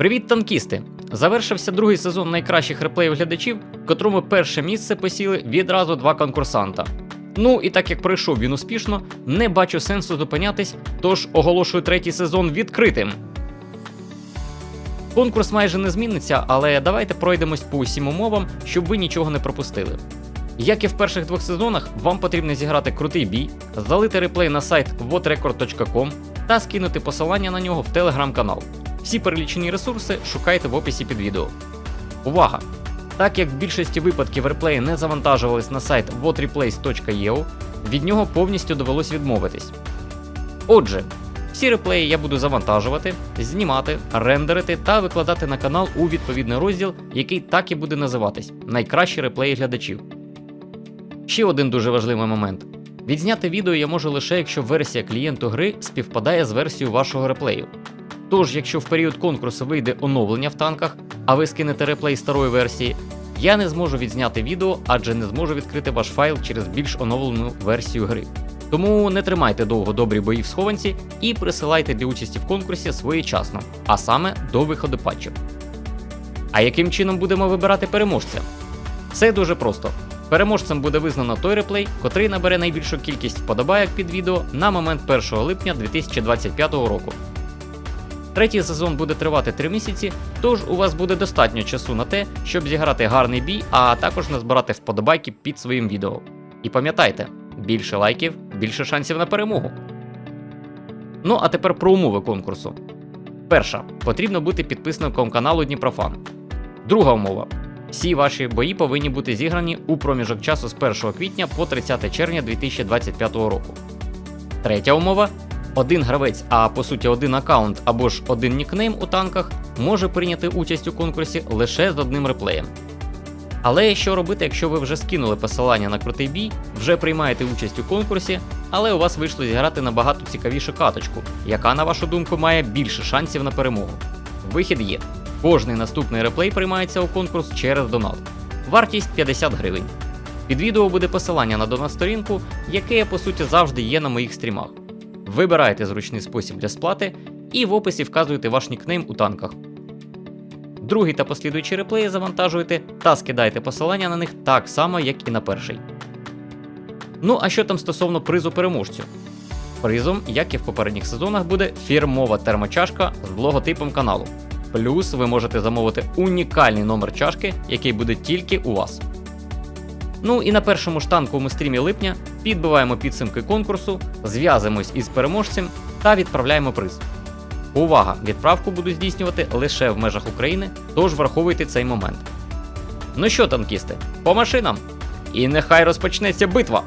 Привіт, танкісти! Завершився другий сезон найкращих реплеїв глядачів, в котрому перше місце посіли відразу два конкурсанта. Ну і так як пройшов він успішно, не бачу сенсу зупинятись, тож оголошую третій сезон відкритим. Конкурс майже не зміниться, але давайте пройдемось по усім умовам, щоб ви нічого не пропустили. Як і в перших двох сезонах, вам потрібно зіграти крутий бій, залити реплей на сайт whatrecord.com та скинути посилання на нього в телеграм-канал. Всі перелічені ресурси шукайте в описі під відео. Увага! Так як в більшості випадків реплеї не завантажувались на сайт whatreplace.io, від нього повністю довелось відмовитись. Отже, всі реплеї я буду завантажувати, знімати, рендерити та викладати на канал у відповідний розділ, який так і буде називатись Найкращі реплеї глядачів. Ще один дуже важливий момент. Відзняти відео я можу лише якщо версія клієнту гри співпадає з версією вашого реплею. Тож, якщо в період конкурсу вийде оновлення в танках, а ви скинете реплей старої версії, я не зможу відзняти відео, адже не зможу відкрити ваш файл через більш оновлену версію гри. Тому не тримайте довго добрі бої в схованці і присилайте для участі в конкурсі своєчасно, а саме до виходу патчів. А яким чином будемо вибирати переможця? Все дуже просто. Переможцем буде визнано той реплей, котрий набере найбільшу кількість вподобайок під відео на момент 1 липня 2025 року. Третій сезон буде тривати 3 місяці, тож у вас буде достатньо часу на те, щоб зіграти гарний бій, а також назбирати вподобайки під своїм відео. І пам'ятайте, більше лайків, більше шансів на перемогу. Ну а тепер про умови конкурсу. Перша. Потрібно бути підписником каналу Дніпрофан. Друга умова. Всі ваші бої повинні бути зіграні у проміжок часу з 1 квітня по 30 червня 2025 року. Третя умова. Один гравець, а по суті один аккаунт або ж один нікнейм у танках може прийняти участь у конкурсі лише з одним реплеєм. Але що робити, якщо ви вже скинули посилання на крутий бій, вже приймаєте участь у конкурсі, але у вас вийшло зіграти набагато цікавішу каточку, яка, на вашу думку, має більше шансів на перемогу. Вихід є. Кожний наступний реплей приймається у конкурс через донат. Вартість 50 гривень. Під відео буде посилання на донат-сторінку, яке по суті завжди є на моїх стрімах. Вибирайте зручний спосіб для сплати і в описі вказуєте ваш нікнейм у танках. Другий та послідуючі реплеї завантажуєте та скидайте посилання на них так само, як і на перший. Ну а що там стосовно призу переможцю? Призом, як і в попередніх сезонах, буде фірмова термочашка з логотипом каналу. Плюс ви можете замовити унікальний номер чашки, який буде тільки у вас. Ну і на першому штанковому стрімі липня підбиваємо підсумки конкурсу, зв'язуємось із переможцем та відправляємо приз. Увага! Відправку буду здійснювати лише в межах України, тож враховуйте цей момент. Ну що, танкісти, по машинам! І нехай розпочнеться битва!